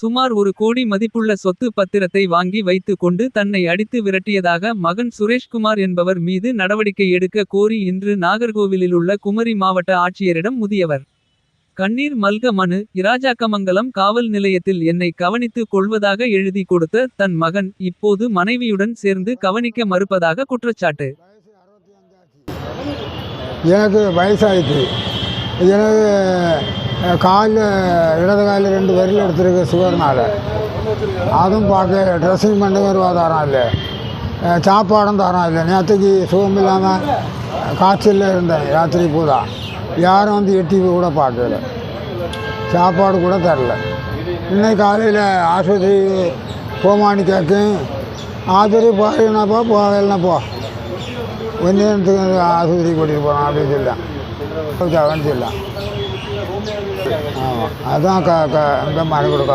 சுமார் ஒரு கோடி மதிப்புள்ள சொத்து பத்திரத்தை வாங்கி வைத்து கொண்டு தன்னை அடித்து விரட்டியதாக மகன் சுரேஷ்குமார் என்பவர் மீது நடவடிக்கை எடுக்க கோரி இன்று நாகர்கோவிலிலுள்ள குமரி மாவட்ட ஆட்சியரிடம் முதியவர். கண்ணீர் மல்க மனு இராஜாக்கமங்கலம் காவல் நிலையத்தில் என்னை கவனித்துக் கொள்வதாக எழுதி கொடுத்த தன் மகன் இப்போது மனைவியுடன் சேர்ந்து கவனிக்க மறுப்பதாக குற்றச்சாட்டு. எனக்கு வயசாயிட்டு. எனக்கு காலில் இடது காலில் ரெண்டு விரல் எடுத்துருக்கு சுகர்னால். அதுவும் பார்க்க ட்ரெஸ்ஸிங் பண்ண வருவா தரம் இல்லை. சாப்பாடும் தரம் இல்லை. நேற்றுக்கு சுகம் இல்லாமல் காய்ச்சலில் இருந்தேன் ராத்திரி பூரா. யாரும் வந்து எட்டி கூட பார்க்கல. சாப்பாடு கூட தரல. இன்னைக்கு காலையில் ஆஸ்பத்திரி போமான்னு கேட்கும் ஆஸ்பத்திரி போகிறேன்னாப்பா போகலைன்னா போ கொஞ்ச நேரத்துக்கு ஆஸ்பத்திரி கூட்டிகிட்டு போகிறான் அப்படின்னு சொல்லலாம் கவனிச்சிடலாம் ஆமாம் அதான் க க இந்த மறு கொடுக்க